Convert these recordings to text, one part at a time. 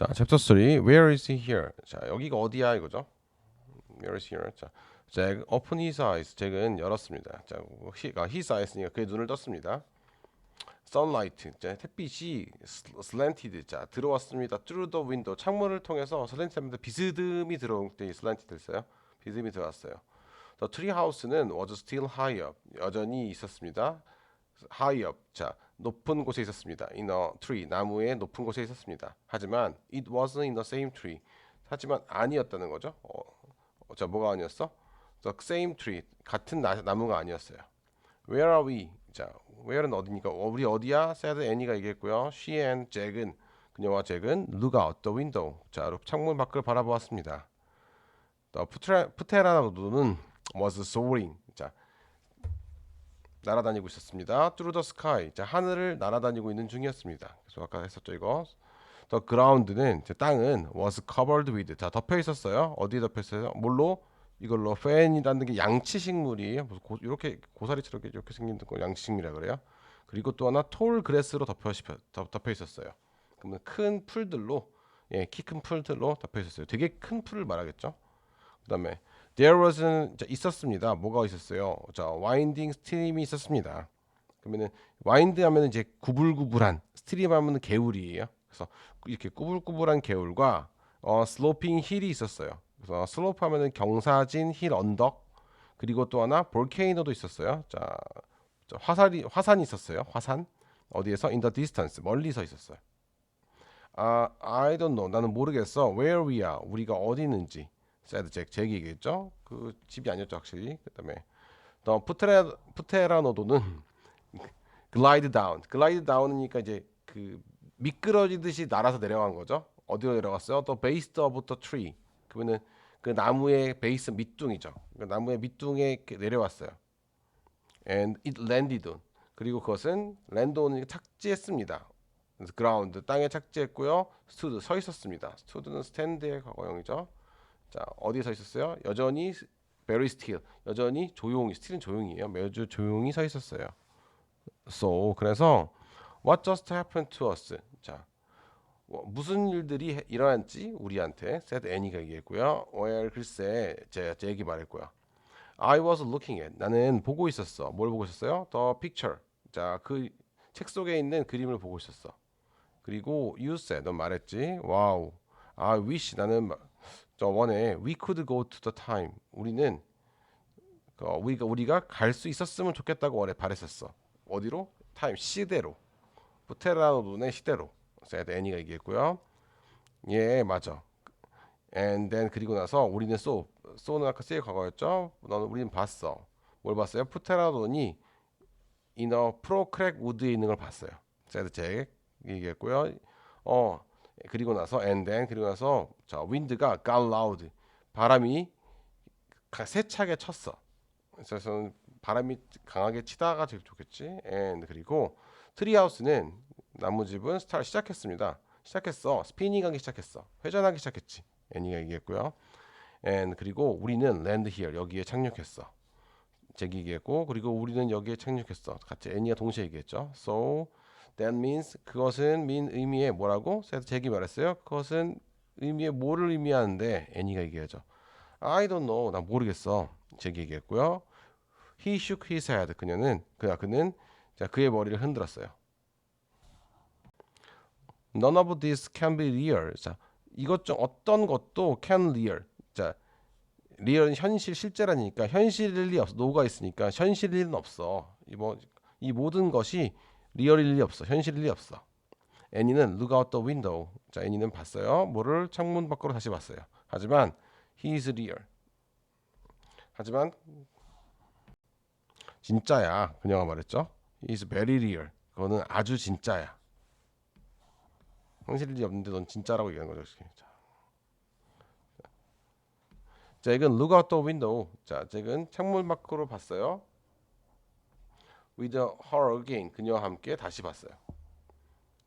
자, 챕터 3. Where is he here? 자, 여기가 어디야 이거죠? Where is here? 자, 잭 open his eyes. 잭은 열었습니다. 자, he, 아, his eyes니까 그의 눈을 떴습니다. sunlight. 자, 햇빛이 slanted. 자, 들어왔습니다. through the window. 창문을 통해서 slanted 비스듬히 들어올 때 slanted 써요. 비스듬히 들어왔어요. The tree house는 was still high up. 여전히 있었습니다. high up. 자, 높은 곳에 있었습니다. In a tree. 나무의 높은 곳에 있었습니다. 하지만 it wasn't in the same tree. 하지만 아니었다는 거죠. 어, 어, 자, 뭐가 아니었어? The same tree. 같은 나, 나무가 아니었어요. Where are we? 자, where는 어디니까? 어, 우리 어디야? said Annie가 얘기했고요. She and Jack은 그녀와 잭은 look out the window. 자, 창문 밖을 바라보았습니다. The 푸테라노도는 was soaring. 자, 날아다니고 있었습니다. Through the sky. 자, 하늘을 날아다니고 있는 중이었습니다. 그래서 아까 했었죠 이거. The ground는 자, 땅은 was covered with. 자, 덮여 있었어요. 어디에 덮여 있어요? 뭘로? 이걸로 fan이라는 게 양치 식물이에요. 무슨 고, 이렇게 고사리처럼 이렇게 생긴 거 양치 식물이라 그래요. 그리고 또 하나 톨 그래스로 덮여 덮여 있었어요. 그러면 큰 풀들로 예, 키 큰 풀들로 덮여 있었어요. 되게 큰 풀을 말하겠죠. 그다음에 there was는 자, 있었습니다. 뭐가 있었어요? 자, 와인딩 스트림이 있었습니다. 그러면은 와인드 하면은 이제 구불구불한 스트림 하면은 개울이에요. 그래서 이렇게 꾸불꾸불한 개울과 어, 슬로핑 힐이 있었어요. 그래서 슬로프 하면은 경사진 힐 언덕 그리고 또 하나 볼케이노도 있었어요. 자, 자 화산이 화산이 있었어요. 화산 어디에서 in the distance 멀리서 있었어요. 아, I don't know. 나는 모르겠어. Where we are. 우리가 어디 있는지. Said Jack. 잭이 얘기했죠. 그 집이 아니었죠, 확실히. 그다음에 더 푸테라 푸테라노도는 glide down. glide down이니까 이제 그 미끄러지듯이 날아서 내려간 거죠. 어디로 내려갔어요? 또 of the tree. 그러면은 그 나무의 베이스 밑둥이죠. 그 나무의 밑둥에 내려왔어요. And it landed on. 그리고 그것은 land on 착지했습니다. ground 땅에 착지했고요. stood 서 있었습니다. stood는 stand의 과거형이죠. 자 어디에 서 있었어요? 여전히 very still. 여전히 조용히. still은 조용히요. 매주 조용히 서 있었어요. So 그래서 what just happened to us? 자 뭐, 무슨 일들이 일어났지 우리한테 said Annie가 얘기했고요. well 글쎄 제가 제 얘기 말했고요. I was looking at 나는 보고 있었어. 뭘 보고 있었어요? The picture. 자그 책 속에 있는 그림을 보고 있었어. 그리고 you said 넌 말했지. 와우. I wish 나는 저 원해 we could go to the time. 우리는 어, 우리가 우리가 갈 수 있었으면 좋겠다고 원해 바랬었어. 어디로? 타임 시대로. 부테라노돈의 시대로. said Annie가 얘기했고요. 예, 맞아. And then 그리고 나서 우리는 saw, saw는 아까 say 과거였죠. 너는 우리는 봤어. 뭘 봤어요? 푸테라돈이 pro crack wood에 있는 걸 봤어요. said Jack 얘기했고요. 어 그리고 나서 and then 그리고 나서 자 wind가 got loud 바람이 세차게 쳤어. 그래서 바람이 강하게 치다가 제일 좋겠지. and 그리고 트리하우스는 나무집은 스타트 시작했습니다. 시작했어. 스피닝하기 시작했어. 회전하기 시작했지. 애니가 얘기했고요. and 그리고 우리는 land here 여기에 착륙했어. 잭이 얘기했고 그리고 우리는 여기에 착륙했어. 같이 애니가 동시에 얘기했죠. So that means 그것은 mean 의미에 뭐라고? 그래서 잭이 말했어요. 그것은 의미에 뭐를 의미하는데 애니가 얘기하죠. I don't know. 나 모르겠어. 잭이 얘기했고요. He shook his head. 그녀는 그야 그는 자 그의 머리를 흔들었어요. None of this can be real. 자, 이것 중 어떤 것도 can real. 자, 리얼은 현실 실제라니까 현실이 없어. 노가 있으니까 현실일은 없어. 이 뭐이 뭐, 모든 것이 리얼일 리 없어. 현실일 리 없어. 애니는 look out the window. 자, 애니는 봤어요. 뭐를 창문 밖으로 다시 봤어요. 하지만 he is real. 하지만 진짜야. 그녀가 말했죠. He is very real. 그거는 아주 진짜야. 현실이 없는데 넌 진짜라고 얘기하는 거죠. 자, 자 이건 look out the window. 자, 잭은 창문 밖으로 봤어요. With her again. 그녀와 함께 다시 봤어요.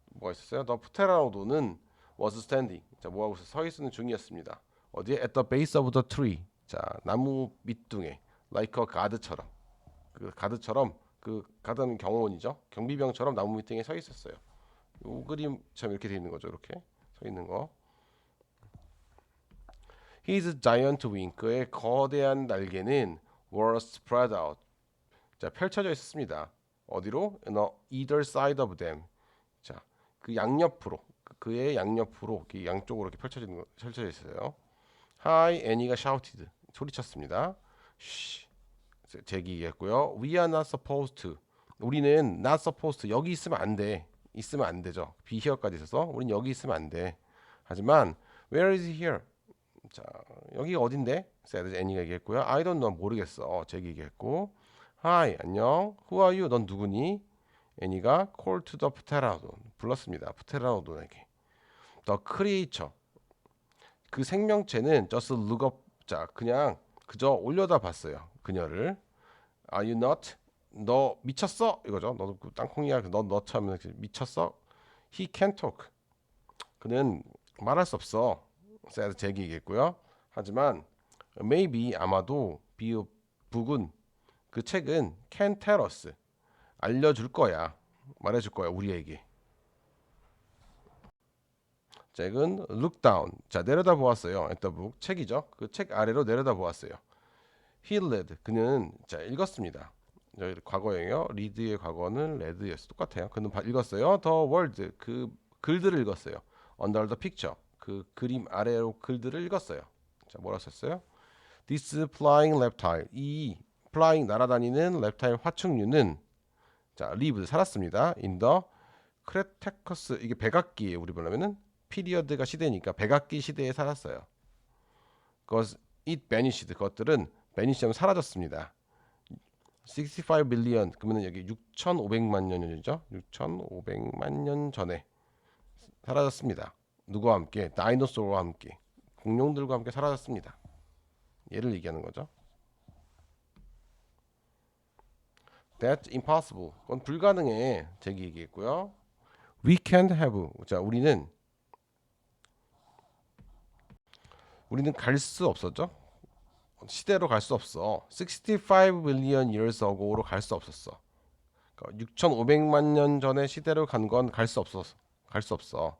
뭐가 있었어요? 더 푸테라노도는 was standing. 자, 뭐 하고 있어? 서 있는 중이었습니다. 어디에? At the base of the tree. 자, 나무 밑둥에 like a guard처럼. 그 가드처럼 그 가드는 경호원이죠. 경비병처럼 나무 밑둥에 서 있었어요. 요 그림처럼 이렇게 돼 있는 거죠. 이렇게 서 있는 거. His giant wing 그의 거대한 날개는 were spread out 자 펼쳐져 있었습니다. 어디로? Either side of them. 자, 그 양옆으로 그- 그의 양옆으로 이렇게 양쪽으로 이렇게 펼쳐진 거- 펼쳐져 있어요. Hi, 애니가 shouted 소리쳤습니다. 쉬, 제기했고요. We are not supposed to. 우리는 not supposed to 여기 있으면 안 돼. 있으면 안 되죠. here까지 있어서 우린 여기 있으면 안 돼. 하지만 where is he here? 자, 여기가 어딘데? said 애니가 얘기했고요. I don't know 모르겠어. 제기 얘기했고. Hi, 안녕. Who are you? 넌 누구니? 애니가 call to the pteranodon 불렀습니다. pteranodon에게. The creature 그 생명체는 just look up 자 그냥 그저 올려다 봤어요. 그녀를 Are you not? 너 미쳤어? 이거죠. 너도 그 땅콩이야. 너 너처럼 미쳤어? He can't talk. 그는 말할 수 없어. said 제기 얘기했고요. 하지만 maybe 아마도 be 북은 그 책은 us 알려줄 거야. 말해줄 거야 우리에게. 책은 look down. 자 내려다 보았어요. book 책이죠. 그 책 아래로 내려다 보았어요. He read. 그는 자 읽었습니다. 여기 과거예요. read의 과거는 read였어. 똑같아요. 그는 바- 읽었어요. The word 그 글들을 읽었어요. Under the picture 그 그림 아래로 글들을 읽었어요. 자 뭐라 썼어요? This flying reptile 이 flying 날아다니는 reptile 화충류는 자 live 살았습니다. The Cretaceous 이게 백악기예요. 우리 보려면은 피리어드가 시대니까 백악기 시대에 살았어요. 그것 it vanished 그것들은 vanish하면 사라졌습니다. 65 billion 그러면 여기 6,500만 년이죠. 6,500만 년 전에 사라졌습니다. 누구와 함께? 다이노소어와 함께 공룡들과 함께 사라졌습니다. 얘를 얘기하는 거죠. That's impossible. 그건 불가능해. 제기 얘기했고요. We can't have. 자, 우리는 우리는 갈 수 없었죠. 시대로 갈 수 없어. 65 billion years ago로 갈 수 없었어. 그러니까 6,500만 년 전에 시대로 간 건 갈 수 없었어. 갈수 없어.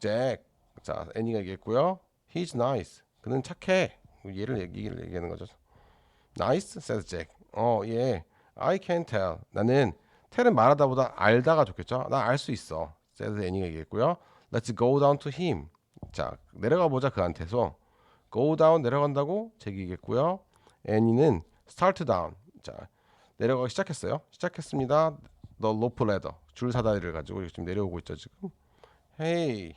잭. 자, 애니가 얘기했고요. He's nice. 그는 착해. 얘를 얘기, 얘기하는 거죠. Nice, says Jack. 어, 예. I can tell. 나는 tell은 말하다보다 알다가 좋겠죠. 나 알 수 있어. says 애니가 얘기했고요. Let's go down to him. 자, 내려가 보자 그한테서. go down 내려간다고 제기 얘기했고요. 애니는 start down. 자, 내려가기 시작했어요. 시작했습니다. The rope ladder. 줄 사다리를 가지고 지금 내려오고 있죠, 지금. Hey.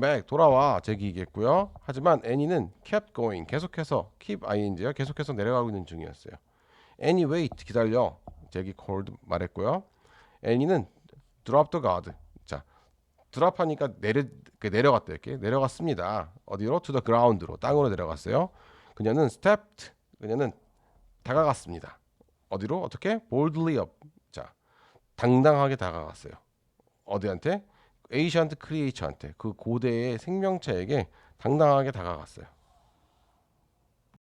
Back. 돌아와. 제기 얘기했고요. 하지만 애니는 kept going. 계속해서 keep ing요. 계속해서 내려가고 있는 중이었어요. 애니 wait. 기다려. 제기 called 말했고요. 애니는 drop the guard. 자, 드랍하니까 내려 그 내려갔다 이렇게 내려갔습니다. 어디로? to the ground로 땅으로 내려갔어요. 그녀는 stepped. 그녀는 다가갔습니다. 어디로? 어떻게? boldly up. 자, 당당하게 다가갔어요. 어디한테? 에이션트 크리에이처한테 그 고대의 생명체에게 당당하게 다가갔어요.